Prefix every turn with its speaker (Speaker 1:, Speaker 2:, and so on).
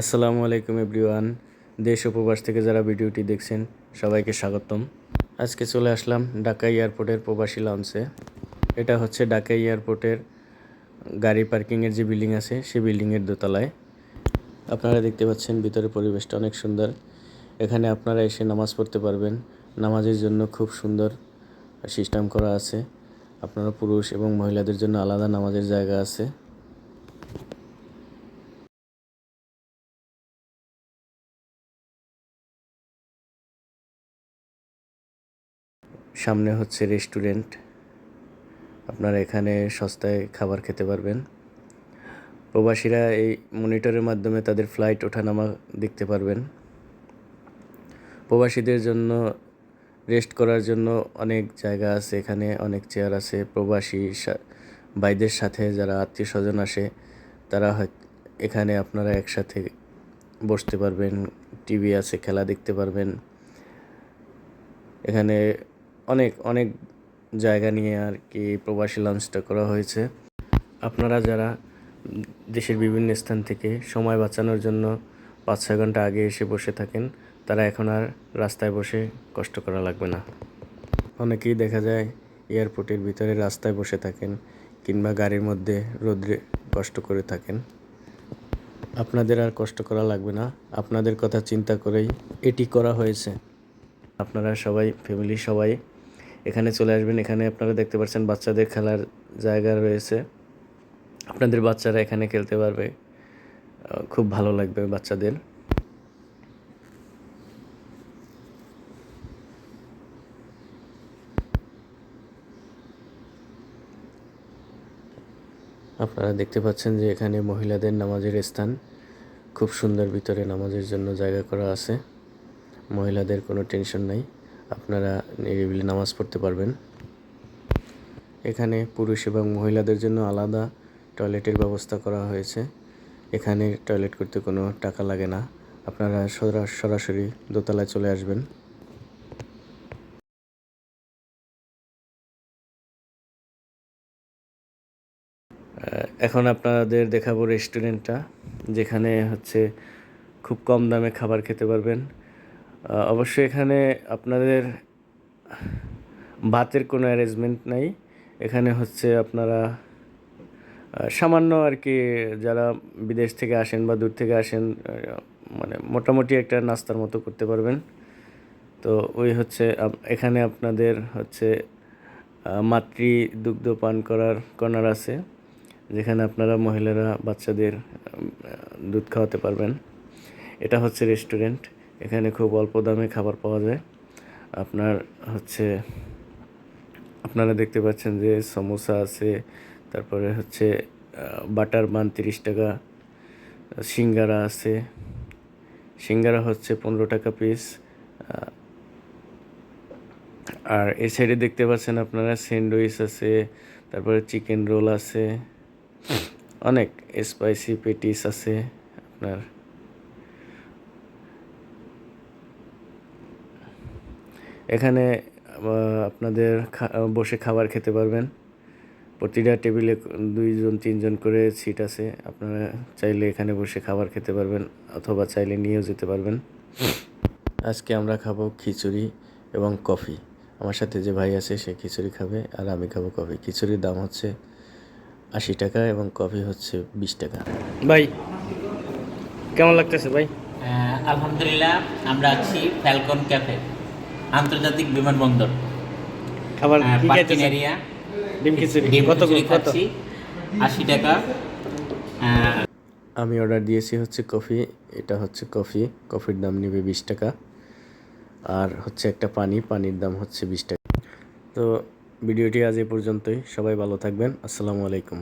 Speaker 1: আসসালামু আলাইকুম এভরিওয়ান। দেশ উপবাস থেকে যারা ভিডিওটি দেখছেন, সবাইকে স্বাগতম। আজকে চলে আসলাম ঢাকা এয়ারপোর্টের প্রবাসী লঞ্চে এটা হচ্ছে ঢাকা এয়ারপোর্টের গাড়ি পার্কিংয়ের যে বিল্ডিং আছে, সেই বিল্ডিংয়ের দোতলায়। আপনারা দেখতে পাচ্ছেন ভিতরে পরিবেশটা অনেক সুন্দর। এখানে আপনারা এসে নামাজ পড়তে পারবেন। নামাজের জন্য খুব সুন্দর সিস্টেম করা আছে। আপনারা পুরুষ এবং মহিলাদের জন্য আলাদা নামাজের জায়গা আছে। সামনে হচ্ছে রেস্টুরেন্ট। আপনারা এখানে সস্তায় খাবার খেতে পারবেন। প্রবাসীরা এই মনিটরের মাধ্যমে তাদের ফ্লাইট ওঠানামা দেখতে পারবেন। প্রবাসীদের জন্য রেস্ট করার জন্য অনেক জায়গা আছে এখানে, অনেক চেয়ার আছে। প্রবাসী ভাইদের সাথে যারা আত্মীয় স্বজন আসে, তারা হয়, এখানে আপনারা একসাথে বসতে পারবেন, টিভি আছে, খেলা দেখতে পারবেন। এখানে অনেক অনেক জায়গা নিয়ে আর কি প্রবাসী লঞ্চটা করা হয়েছে। আপনারা যারা দেশের বিভিন্ন স্থান থেকে সময় বাঁচানোর জন্য পাঁচ ছয় ঘণ্টা আগে এসে বসে থাকেন, তারা এখন আর রাস্তায় বসে কষ্ট করা লাগবে না। অনেকেই দেখা যায় এয়ারপোর্টের ভিতরে রাস্তায় বসে থাকেন কিংবা গাড়ির মধ্যে রোদ্রে কষ্ট করে থাকেন। আপনাদের আর কষ্ট করা লাগবে না। আপনাদের কথা চিন্তা করেই এটি করা হয়েছে। আপনারা সবাই ফ্যামিলি সবাই এখানে চলে আসবেন। এখানে আপনারা দেখতে পাচ্ছেন বাচ্চাদের খেলার জায়গা রয়েছে। আপনাদের বাচ্চারা এখানে খেলতে পারবে। খুব ভালো লাগবে বাচ্চাদের। আপনারা দেখতে পাচ্ছেন যে এখানে মহিলাদের নামাজের স্থান। খুব সুন্দর ভিতরে নামাজের জন্য জায়গা করা আছে। মহিলাদের কোনো টেনশন নাই। আপনারা নিরিবিলি নামাজ পড়তে পারবেন। এখানে পুরুষ এবং মহিলাদের জন্য আলাদা টয়লেটের ব্যবস্থা করা হয়েছে। এখানে টয়লেট করতে কোনো টাকা লাগে না। আপনারা সরা- সরাসরি দোতলায় চলে আসবেন। এখন আপনাদের দেখাবো রেস্টুরেন্টটা, যেখানে হচ্ছে খুব কম দামে খাবার খেতে পারবেন। অবশ্যই এখানে আপনাদের ভাতের কোনো অ্যারেঞ্জমেন্ট নাই। এখানে হচ্ছে আপনারা সামান্য আর কি যারা বিদেশ থেকে আসেন বা দূর থেকে আসেন মানে মোটামুটি একটা নাস্তার মতো করতে পারবেন। তো ওই হচ্ছে এখানে আপনাদের হচ্ছে মাতৃ দুগ্ধ পান করার কর্নার আছে, যেখানে আপনারা মহিলারা বাচ্চাদের দুধ খাওয়াতে পারবেন। এটা হচ্ছে রেস্টুরেন্ট এখানে খুব অল্প দামে খাবার পাওয়া যায়। আপনার হচ্ছে, আপনারা দেখতে পাচ্ছেন যে সমোসা আছে, তারপরে হচ্ছে বাটার বান তিরিশ টাকা, সিঙ্গারা আছে। সিঙ্গারা হচ্ছে পনেরো টাকা পিস আর এই সাইডে দেখতে পাচ্ছেন আপনারা স্যান্ডউইচ আছে, তারপরে চিকেন রোল আছে, অনেক স্পাইসি পেটিস আছে আপনার। এখানে আপনাদের বসে খাবার খেতে পারবেন। প্রতিটা টেবিলে দুইজন, তিনজন করে সিট আছে। আপনারা চাইলে এখানে বসে খাবার খেতে পারবেন অথবা চাইলে নিয়েও যেতে পারবেন। আজকে আমরা খাব খিচুড়ি এবং কফি। আমার সাথে যে ভাই আছে, সে খিচুড়ি খাবে আর আমি খাব কফি। খিচুড়ির দাম হচ্ছে আশি টাকা এবং কফি হচ্ছে বিশ টাকা। ভাই, কেমন লাগতেছে ভাই?
Speaker 2: আলহামদুলিল্লাহ, আমরা আছি ফ্যালকন ক্যাফে আন্তর্জাতিক বিমানবন্দর।
Speaker 1: খাবার
Speaker 2: পার্কিং এরিয়া
Speaker 1: ডিম খিচুড়ি। কত? কত
Speaker 2: আশি টাকা।
Speaker 1: আমি অর্ডার দিয়েছি হচ্ছে কফি এটা হচ্ছে কফি। কফির দাম নেবে বিশ টাকা। আর হচ্ছে একটা পানি পানির দাম হচ্ছে বিশ টাকা। তো ভিডিওটি আজ এই পর্যন্তই। সবাই ভালো থাকবেন। আসসালামু আলাইকুম।